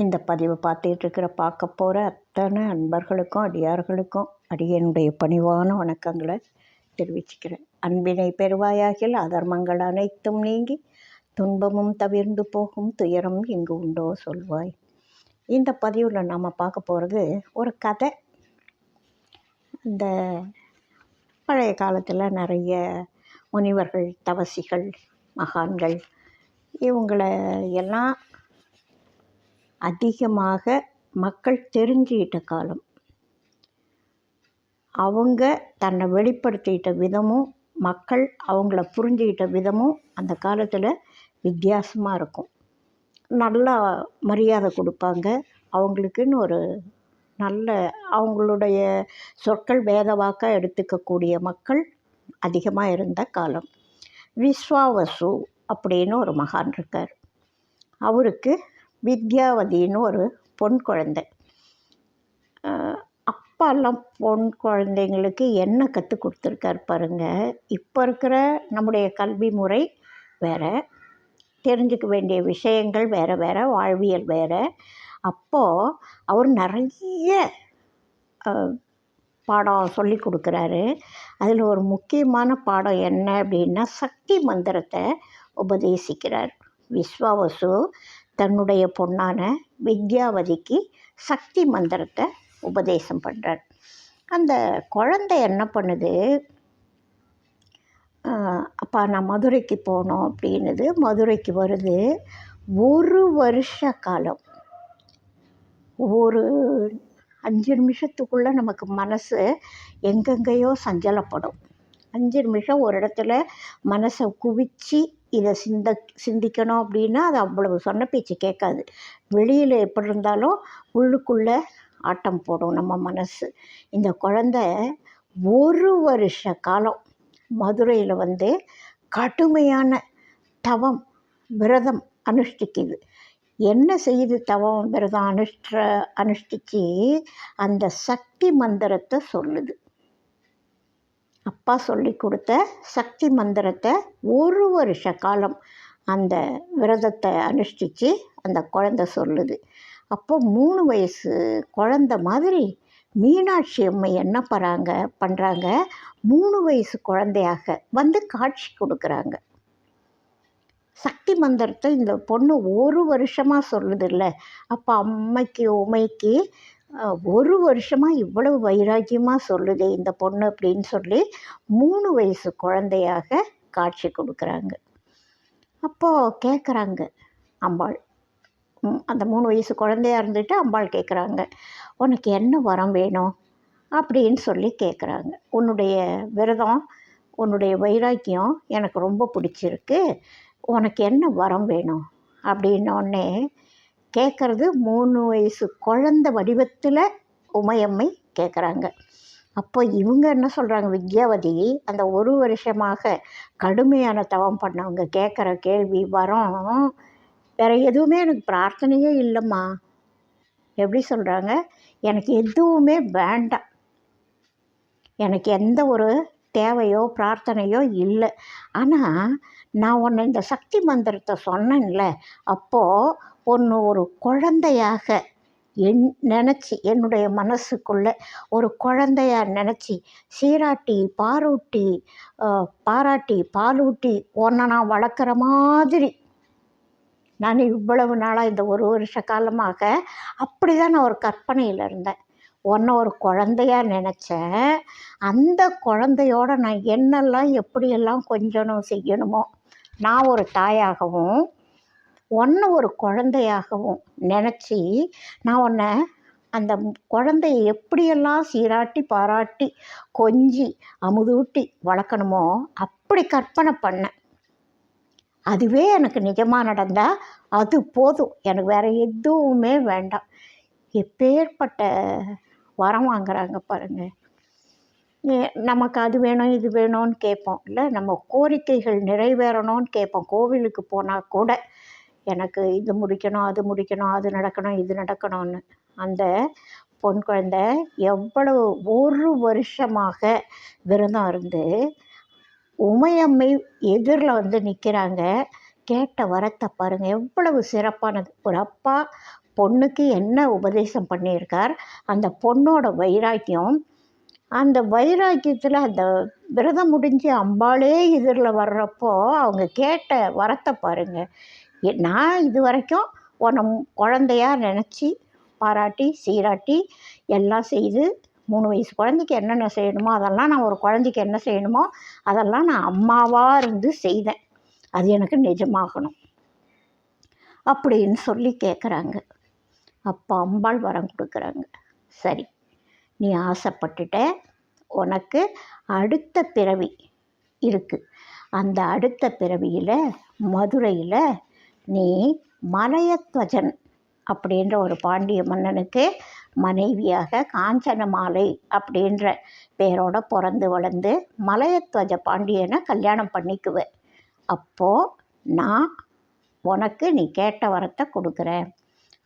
இந்த பதிவை பார்த்துட்ருக்கிற பார்க்க போகிற அத்தனை அன்பர்களுக்கும் அடியார்களுக்கும் அடியனுடைய பணிவான வணக்கங்களை தெரிவிச்சுக்கிறேன். அன்பினை பெருவாயாகில் அதர்மங்கள் அனைத்தும் நீங்கி துன்பமும் தவிர்ந்து போகும் துயரம் எங்கு உண்டோ சொல்வாய். இந்த பதிவில் நாம் பார்க்க போகிறது ஒரு கதை. இந்த பழைய காலத்தில் நிறைய முனிவர்கள் தவசிகள் மகான்கள் இவங்களை எல்லாம் அதிகமாக மக்கள் தெரிஞ்சுக்கிட்ட காலம். அவங்க தன்னை வெளிப்படுத்திக்கிட்ட விதமும் மக்கள் அவங்கள புரிஞ்சுக்கிட்ட விதமும் அந்த காலத்தில் வித்தியாசமாக இருக்கும். நல்லா மரியாதை கொடுப்பாங்க. அவங்களுக்குன்னு ஒரு நல்ல அவங்களுடைய சொற்கள் வேதவாக்காக எடுத்துக்கக்கூடிய மக்கள் அதிகமாக இருந்த காலம். விஸ்வாவசு அப்படின்னு ஒரு மகான் இருக்கார். அவருக்கு வித்யாவதின்னு ஒரு பொன் குழந்தை. அப்பாலாம் பொன் குழந்தைங்களுக்கு என்ன கற்றுக் கொடுத்துருக்கார் பாருங்கள் இப்போ இருக்கிற நம்முடைய கல்வி முறை வேறு தெரிஞ்சுக்க வேண்டிய விஷயங்கள் வேறு வேறு வாழ்வியல் வேறு. அப்போது அவர் நிறைய பாடம் சொல்லி கொடுக்குறாரு. அதில் ஒரு முக்கியமான பாடம் என்ன அப்படின்னா சக்தி மந்திரத்தை உபதேசிக்கிறார். விஸ்வாவசு தன்னுடைய பொண்ணான வித்யாவதிக்கு சக்தி மந்திரத்தை உபதேசம் பண்ணுறார் அந்த குழந்தை என்ன பண்ணுது? அப்பா நான் மதுரைக்கு போனோம் அப்படின்னுது மதுரைக்கு வருது. ஒரு வருஷ காலம். ஒரு அஞ்சு நிமிஷத்துக்குள்ளே நமக்கு மனசு எங்கெங்கேயோ சஞ்சலப்படும். அஞ்சு நிமிஷம் ஒரு இடத்துல மனசை குவிச்சு இதை சிந்த சிந்திக்கணும் அப்படின்னா அது அவ்வளவு சொன்ன பேச்சு கேட்காது. வெளியில் எப்படி இருந்தாலும் உள்ளுக்குள்ளே ஆட்டம் போடும் நம்ம மனசு. இந்த குழந்த ஒரு வருஷ காலம் மதுரையில் வந்து கடுமையான தவம் விரதம் அனுஷ்டிக்குது. என்ன செய்யுது தவம் விரதம் அனுஷ்ட அனுஷ்டிச்சு அந்த சக்தி மந்திரத்தை சொல்லுது. அப்பா சொல்லி கொடுத்த சக்தி மந்திரத்தை ஒரு வருஷ காலம் அந்த விரதத்தை அனுஷ்டித்து அந்த குழந்த சொல்லுது. அப்போ மூணு வயசு குழந்த மாதிரி மீனாட்சி அம்மை என்ன பண்ணுறாங்க பண்ணுறாங்க மூணு வயசு குழந்தையாக வந்து காட்சி கொடுக்குறாங்க. சக்தி மந்திரத்தை இந்த பொண்ணு ஒரு வருஷமாக சொல்லுதில்ல. அப்போ அம்மைக்கு உமைக்கு ஒரு வருஷமாக இவ்வளவு வைராக்கியமாக சொல்லுதே இந்த பொண்ணு அப்படின்னு சொல்லி மூணு வயசு குழந்தையாக காட்சி கொடுக்குறாங்க. அப்போது கேட்குறாங்க அம்பாள் அந்த மூணு வயசு குழந்தையாக இருந்துட்டு அம்பாள் கேட்குறாங்க உனக்கு என்ன வரம் வேணும்? அப்படின்னு சொல்லி கேட்குறாங்க உன்னுடைய விரதம் உன்னுடைய வைராக்கியம் எனக்கு ரொம்ப பிடிச்சிருக்கு உனக்கு என்ன வரம் வேணும்? அப்படின்னோடனே கேட்குறது மூணு வயசு குழந்த வடிவத்தில் உமையம்மை கேட்குறாங்க அப்போ இவங்க என்ன சொல்கிறாங்க வித்யாவதி அந்த ஒரு வருஷமாக கடுமையான தவம் பண்ணவங்க கேட்குற கேள்வி வரோம். வேறு எதுவுமே எனக்கு பிரார்த்தனையே இல்லைம்மா. எப்படி சொல்கிறாங்க எனக்கு எதுவுமே வேண்டாம். எனக்கு எந்த ஒரு தேவையோ பிரார்த்தனையோ இல்லை. ஆனால் நான் உன்னை இந்த சக்தி மந்திரத்தை சொன்னேன்ல அப்போது ஒன்று ஒரு குழந்தையாக என் நினச்சி என்னுடைய மனசுக்குள்ளே ஒரு குழந்தையாக நினச்சி சீராட்டி பாரூட்டி பாராட்டி பாலூட்டி ஒன்றை நான் வளர்க்குற மாதிரி. நான் இவ்வளவு நாளாக இந்த ஒரு வருஷ காலமாக அப்படி தான் நான் ஒரு கற்பனையில் இருந்தேன். உன்னை ஒரு குழந்தையாக நினச்சேன் அந்த குழந்தையோட நான் என்னெல்லாம் எப்படியெல்லாம் கொஞ்சணும் செய்யணுமோ நான் ஒரு தாயாகவும் உன்னை ஒரு குழந்தையாகவும் நினச்சி நான் உன்னை அந்த குழந்தைய எப்படியெல்லாம் சீராட்டி பாராட்டி கொஞ்சி அமுதூட்டி வளர்க்கணுமோ அப்படி கற்பனை பண்ணேன். அதுவே எனக்கு நிஜமாக நடந்தால் அது போதும். எனக்கு வேறு எதுவுமே வேண்டாம். எப்பேற்பட்ட வரம் வாங்குறாங்க பாருங்கள் நமக்கு அது வேணும் இது வேணும்னு கேட்போம். இல்லை நம்ம கோரிக்கைகள் நிறைவேறணும்னு கேட்போம். கோவிலுக்கு போனால் கூட எனக்கு இது முடிக்கணும் அது முடிக்கணும் அது நடக்கணும் இது நடக்கணும்னு. அந்த பொன் குழந்தை எவ்வளவு ஒரு வருஷமாக விரதம் இருந்து உமையம்மை எதிரில் வந்து நிற்கிறாங்க கேட்ட வரத்தை பாருங்கள் எவ்வளவு சிறப்பானது. ஒரு அப்பா பொண்ணுக்கு என்ன உபதேசம் பண்ணியிருக்கார்? அந்த பொண்ணோட வைராக்கியம் அந்த வைராக்கியத்தில் அந்த விரதம் முடிஞ்சு அம்பாளே எதிரில் வர்றப்போ அவங்க கேட்ட வரத்தை பாருங்க. நான் இது வரைக்கும் உன்னை குழந்தையாக நினச்சி பாராட்டி சீராட்டி எல்லாம் செய்து மூணு வயசு குழந்தைக்கு என்னென்ன செய்யணுமோ அதெல்லாம் நான் ஒரு குழந்தைக்கு என்ன செய்யணுமோ அதெல்லாம் நான் அம்மாவாக இருந்து செய்தேன் அது எனக்கு நிஜமாகணும். அப்படின்னு சொல்லி கேட்குறாங்க அப்போ அம்பாள் வரம் கொடுக்குறாங்க. சரி நீ ஆசைப்பட்டுட்ட. உனக்கு அடுத்த பிறவி இருக்குது அந்த அடுத்த பிறவியில் மதுரையில் நீ மலையத்வஜன் அப்படின்ற ஒரு பாண்டிய மன்னனுக்கு மனைவியாக காஞ்சன மாலை அப்படின்ற பேரோட பிறந்து வளர்ந்து மலையத்வஜ பாண்டியனை கல்யாணம் பண்ணிக்குவ. அப்போது நான் உனக்கு நீ கேட்ட வரத்தை கொடுக்குறேன்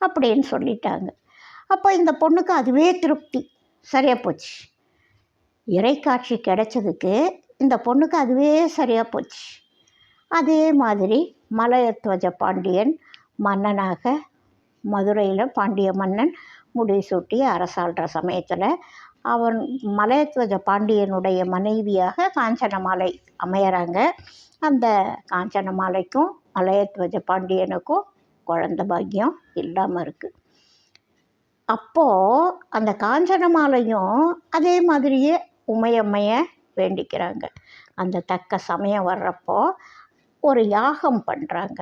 அப்படின்னு சொல்லிட்டாங்க. அப்போ இந்த பொண்ணுக்கு அதுவே திருப்தி. சரியாக போச்சு. இறைக்காட்சி கிடைச்சதுக்கு இந்த பொண்ணுக்கு அதுவே சரியாக போச்சு. அதே மாதிரி மலையத்வஜ பாண்டியன் மன்னனாக மதுரையில் பாண்டிய மன்னன் முடிசூட்டி அரசாள்ற சமயத்தில் அவன் மலையத்வஜ பாண்டியனுடைய மனைவியாக காஞ்சனமாலை அமையறாங்க. அந்த காஞ்சனமாலைக்கும் மலையத்வஜ பாண்டியனுக்கும் குழந்த பாக்கியம் இல்லாமல் இருக்குது அப்போது அந்த காஞ்சனமாலையும் அதே மாதிரியே உமையம்மையை வேண்டிக்கிறாங்க. அந்த தக்க சமயம் வர்றப்போ ஒரு யாகம் பண்ணுறாங்க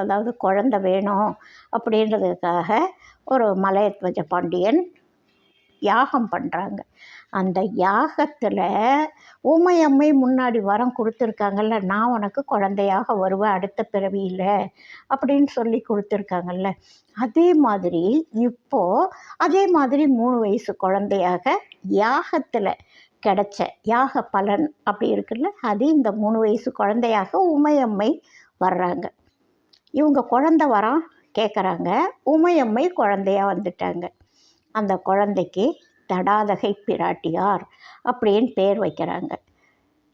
அதாவது குழந்த வேணும் அப்படின்றதுக்காக ஒரு மலையத்வஜ பாண்டியன் யாகம் பண்ணுறாங்க அந்த யாகத்தில் ஊமையம்மை முன்னாடி வரம் கொடுத்துருக்காங்கல்ல நான் உனக்கு குழந்தையாக வருவேன் அடுத்த பிறவியில் அப்படின்னு சொல்லி கொடுத்துருக்காங்கல்ல. அதே மாதிரி இப்போது அதே மாதிரி மூணு வயசு குழந்தையாக யாகத்தில் கிடைச்ச யாக பலன் அப்படி இருக்குல்ல? அது இந்த மூணு வயசு குழந்தையாக உமையம்மை வர்றாங்க. இவங்க குழந்த வரம் கேட்குறாங்க உமையம்மை குழந்தையாக வந்துட்டாங்க. அந்த குழந்தைக்கு தடாதகை பிராட்டியார் அப்படின்னு பேர் வைக்கிறாங்க.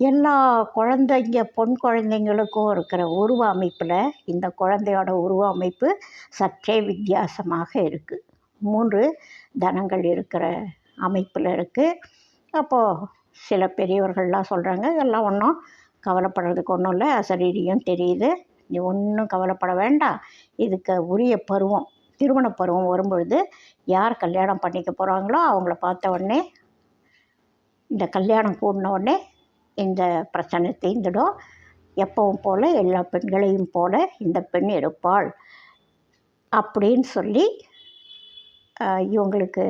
எல்லா குழந்தைங்க பொன் குழந்தைங்களுக்கும் இருக்கிற உருவ அமைப்பில் இந்த குழந்தையோட உருவ அமைப்பு சற்றே வித்தியாசமாக இருக்குது மூன்று தனங்கள் இருக்கிற அமைப்பில் இருக்குது அப்போது சில பெரியவர்கள்லாம் சொல்கிறாங்க இதெல்லாம் ஒன்றும் கவலைப்படுறதுக்கு ஒன்றும் இல்லை. அசரீரியம் தெரியுது. நீ ஒன்றும் கவலைப்பட வேண்டாம். இதுக்கு உரிய பருவம் திருமண பருவம் வரும்பொழுது யார் கல்யாணம் பண்ணிக்க போகிறாங்களோ அவங்கள பார்த்த உடனே இந்த கல்யாணம் கூடின உடனே இந்த பிரச்சனை தீர்ந்துடும். எப்பவும் போல் எல்லா பெண்களையும் போல இந்த பெண் எடுப்பாள். அப்படின்னு சொல்லி இவங்களுக்கு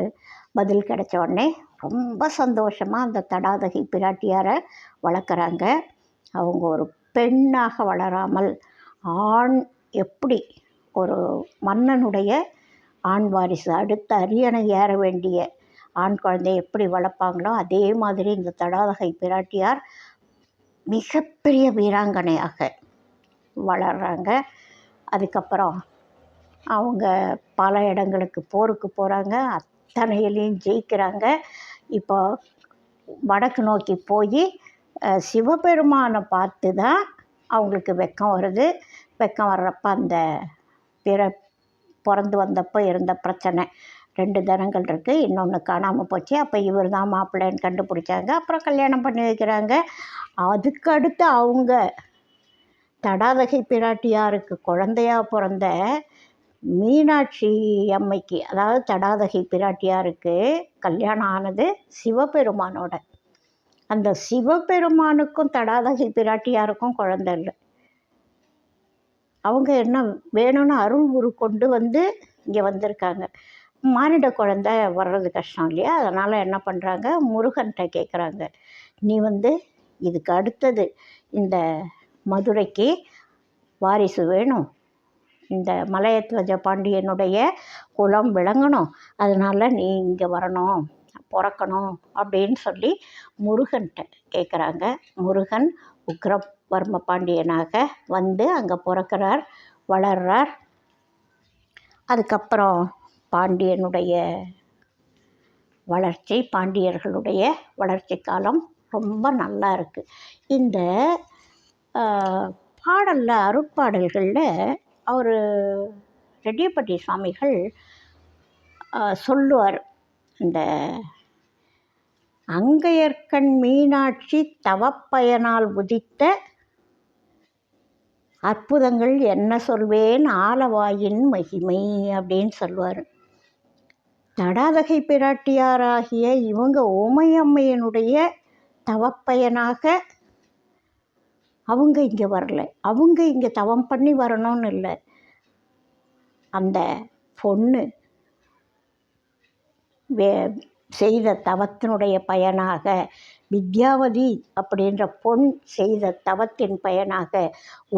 பதில் கிடைச்ச உடனே ரொம்ப சந்தோஷமாக அந்த தடாதகை பிராட்டியாரை வளர்க்குறாங்க. அவங்க ஒரு பெண்ணாக வளராமல் ஆண் எப்படி ஒரு மன்னனுடைய ஆண் வாரிசு அடுத்த அரியணை ஏற வேண்டிய ஆண் குழந்தைய எப்படி வளர்ப்பாங்களோ அதே மாதிரி இந்த தடாதகை பிராட்டியார் மிகப்பெரிய வீராங்கனையாக வளர்கிறாங்க அதுக்கப்புறம் அவங்க பல இடங்களுக்கு போருக்கு போகிறாங்க அத்தனையிலையும் ஜெயிக்கிறாங்க. இப்போ வடக்கு நோக்கி போய் சிவபெருமானை பார்த்து தான் அவங்களுக்கு வெக்கம் வருது. வெக்கம் வர்றப்ப அந்த பிற பிறந்து வந்தப்போ இருந்த பிரச்சனை. ரெண்டு தனங்கள் இருக்குது இன்னொன்று காணாமல் போச்சு. அப்போ இவர் தான் மாப்பிள்ளைன்னு கண்டுபிடிச்சாங்க. அப்புறம் கல்யாணம் பண்ணி வைக்கிறாங்க. அதுக்கு அடுத்து அவங்க தடாதகை பிராட்டியாருக்கு குழந்தையா பிறந்த மீனாட்சி அம்மைக்கு அதாவது தடாதகை பிராட்டியாருக்கு கல்யாணம் ஆனது சிவபெருமானோட. அந்த சிவபெருமானுக்கும் தடாதகை பிராட்டியாருக்கும் குழந்தை இல்லை. அவங்க என்ன வேணும்னு அருள் உரு கொண்டு வந்து இங்கே வந்திருக்காங்க. மானிட குழந்தை வர்றது கஷ்டம் இல்லையா? அதனால் என்ன பண்ணுறாங்க முருகன்கிட்ட கேட்குறாங்க நீ வந்து இதுக்கு அடுத்தது இந்த மதுரைக்கு வாரிசு வேணும். இந்த மலையத்வஜ பாண்டியனுடைய குலம் விளங்கணும். அதனால் நீ இங்கே வரணும் பிறக்கணும் அப்படின்னு சொல்லி முருகன்கிட்ட கேட்குறாங்க முருகன் உக்ரவர்ம பாண்டியனாக வந்து அங்கே பிறக்கிறார் வளர்றார். அதுக்கப்புறம் பாண்டியனுடைய வளர்ச்சி பாண்டியர்களுடைய வளர்ச்சி காலம் ரொம்ப நல்லா இருக்குது இந்த பாடலில் அருட்பாடல்களில் அவர் ரெட்டியப்பட்டி சுவாமிகள் சொல்லுவார். இந்த அங்கையர்க்கண் மீனாட்சி தவப்பயனால் உதித்த அற்புதங்கள் என்ன சொல்வேன்? ஆலவாயின் மகிமை அப்படின்னு சொல்லுவார். தடாதகை பிராட்டியாராகிய இவங்க ஓமையம்மையனுடைய தவப்பயனாக அவங்க இங்கே வரல. அவங்க இங்கே தவம் பண்ணி வரணும்னு இல்லை. அந்த பொண்ணு வே செய்த தவத்தினுடைய பயனாக வித்யாவதி அப்படின்ற பொன் செய்த தவத்தின் பயனாக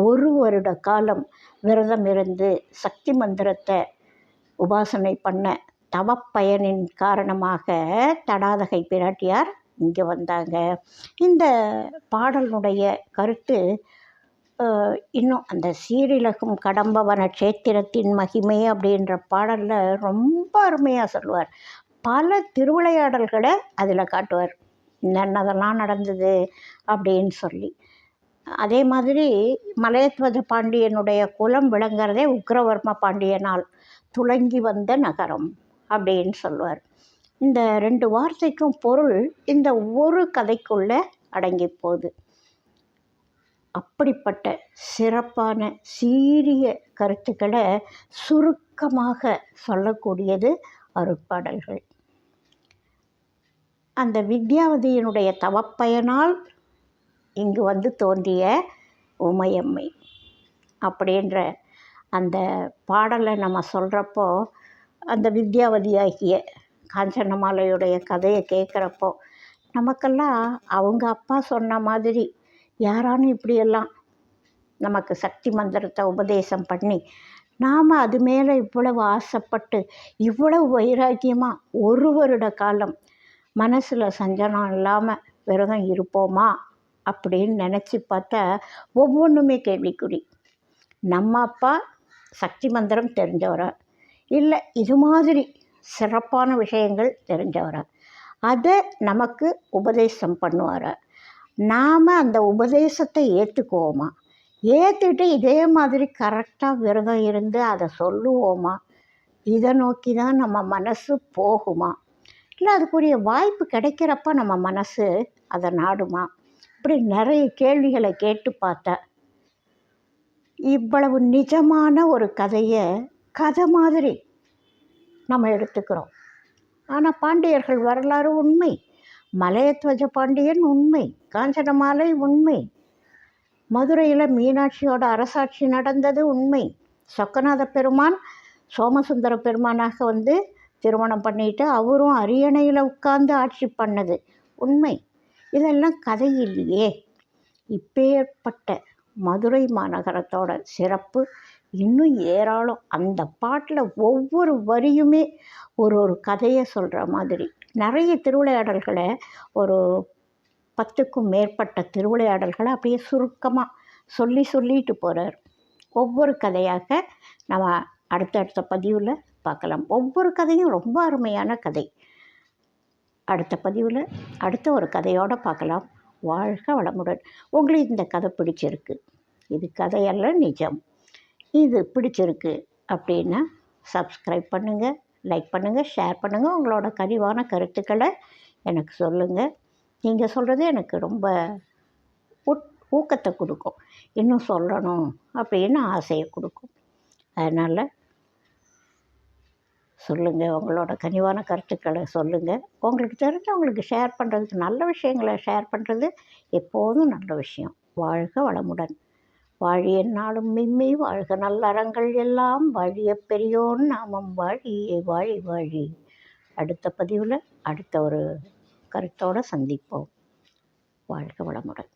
ஒரு வருட காலம் விரதம் இருந்து சக்தி மந்திரத்தை உபாசனை பண்ண தவப்பயனின் காரணமாக தடாதகை பிராட்டியார் இங்கே வந்தாங்க. இந்த பாடலினுடைய கருத்து இன்னும் அந்த சீரிலகும் கடம்பவன கஷேத்திரத்தின் மகிமை அப்படின்ற பாடலில் ரொம்ப அருமையாக சொல்லுவார். பல திருவிளையாடல்களை அதில் காட்டுவார். என்னென்னதெல்லாம் நடந்தது? அப்படின்னு சொல்லி. அதே மாதிரி மலையத்வத பாண்டியனுடைய குலம் விளங்குறதே உக்ரவர்ம பாண்டியனால். துளங்கி வந்த நகரம் அப்படின்னு சொல்லுவார். இந்த ரெண்டு வார்த்தைக்கும் பொருள் இந்த ஒரு கதைக்குள்ளே அடங்கி போகுது. அப்படிப்பட்ட சிறப்பான சீரிய கருத்துக்களை சுருக்கமாக சொல்லக்கூடியது அருட்பாடல்கள். அந்த வித்யாவதியினுடைய தவப்பயனால் இங்கு வந்து தோன்றிய உமையம்மை அப்படின்ற அந்த பாடலை நம்ம சொல்கிறப்போ அந்த வித்யாவதியாகிய காஞ்சனமாலையுடைய கதையை கேட்குறப்போ நமக்கெல்லாம் அவங்க அப்பா சொன்ன மாதிரி யாரானும் இப்படியெல்லாம் நமக்கு சக்தி மந்திரத்தை உபதேசம் பண்ணி நாம் அது மேலே இவ்வளவு ஆசைப்பட்டு இவ்வளவு வைராக்கியமாக ஒரு வருட காலம் மனசில் சஞ்சனம் இல்லாமல் விரதம் இருப்போமா? அப்படின்னு நினச்சி பார்த்தா ஒவ்வொன்றுமே கேள்விக்குறி. நம்ம அப்பா சக்தி மந்திரம் தெரிஞ்சவரா? இல்லை இது மாதிரி சிறப்பான விஷயங்கள் தெரிஞ்சவரா. அதை நமக்கு உபதேசம் பண்ணுவார். நாம் அந்த உபதேசத்தை ஏற்றுக்குவோமா ஏற்றுட்டு இதே மாதிரி கரெக்டாக விரதம் இருந்து அதை சொல்லுவோமா? இதை நோக்கி தான் நம்ம மனசு போகுமா? இல்லை அதுக்குரிய வாய்ப்பு கிடைக்கிறப்ப நம்ம மனசு அதை நாடுமா? இப்படி நிறைய கேள்விகளை கேட்டு பார்த்தேன் இவ்வளவு நிஜமான ஒரு கதையை கதை மாதிரி நம்ம எடுத்துக்கிறோம். ஆனால் பாண்டியர்கள் வரலாறு உண்மை. மலையத்வஜ பாண்டியன் உண்மை. காஞ்சனமாலை உண்மை. மதுரையில் மீனாட்சியோட அரசாட்சி நடந்தது உண்மை. சொக்கநாத பெருமான் சோமசுந்தர பெருமானாக வந்து திருமணம் பண்ணிட்டு அவரும் அரியணையில் உட்கார்ந்து ஆட்சி பண்ணது உண்மை. இதெல்லாம் கதை இல்லையே. இப்பேற்பட்ட மதுரை மாநகரத்தோட சிறப்பு இன்னும் ஏராளம். அந்த பாட்டில் ஒவ்வொரு வரியுமே ஒரு ஒரு கதையை சொல்கிற மாதிரி. நிறைய திருவிளையாடல்களை ஒரு பத்துக்கும் மேற்பட்ட திருவிளையாடல்களை அப்படியே சுருக்கமாக சொல்லி சொல்லிட்டு போகிறார் ஒவ்வொரு கதையாக நம்ம அடுத்தடுத்த பதிவில் பார்க்கலாம். ஒவ்வொரு கதையும் ரொம்ப அருமையான கதை. அடுத்த பதிவில் அடுத்த ஒரு கதையோடு பார்க்கலாம். வாழ்க வளமுடன். உங்களுக்கு இந்த கதை பிடிச்சிருக்கு. இது கதையல்ல நிஜம். இது பிடிச்சிருக்கு அப்படின்னா சப்ஸ்கிரைப் பண்ணுங்கள் லைக் பண்ணுங்கள் ஷேர் பண்ணுங்கள் உங்களோட கனிவான கருத்துக்களை எனக்கு சொல்லுங்கள் நீங்கள் சொல்கிறது எனக்கு ரொம்ப ஊக்கத்தை கொடுக்கும். இன்னும் சொல்லணும் அப்படின்னு ஆசையை கொடுக்கும். அதனால் சொல்லுங்கள் உங்களோட கனிவான கருத்துக்களை சொல்லுங்கள் உங்களுக்கு தெரிஞ்சவங்களுக்கு ஷேர் பண்ணுறதுக்கு நல்ல விஷயங்களை ஷேர் பண்ணுறது எப்போதும் நல்ல விஷயம். வாழ்க வளமுடன். வாழிய நாளும் மிம்மி வாழ்க. நல்லறங்கள் எல்லாம் வாழிய பெரியோன் நாமம். வாழியே வாழி வாழி. அடுத்த பதிவில் அடுத்த ஒரு கருத்தோடு சந்திப்போம். வாழ்க வளமுடன்.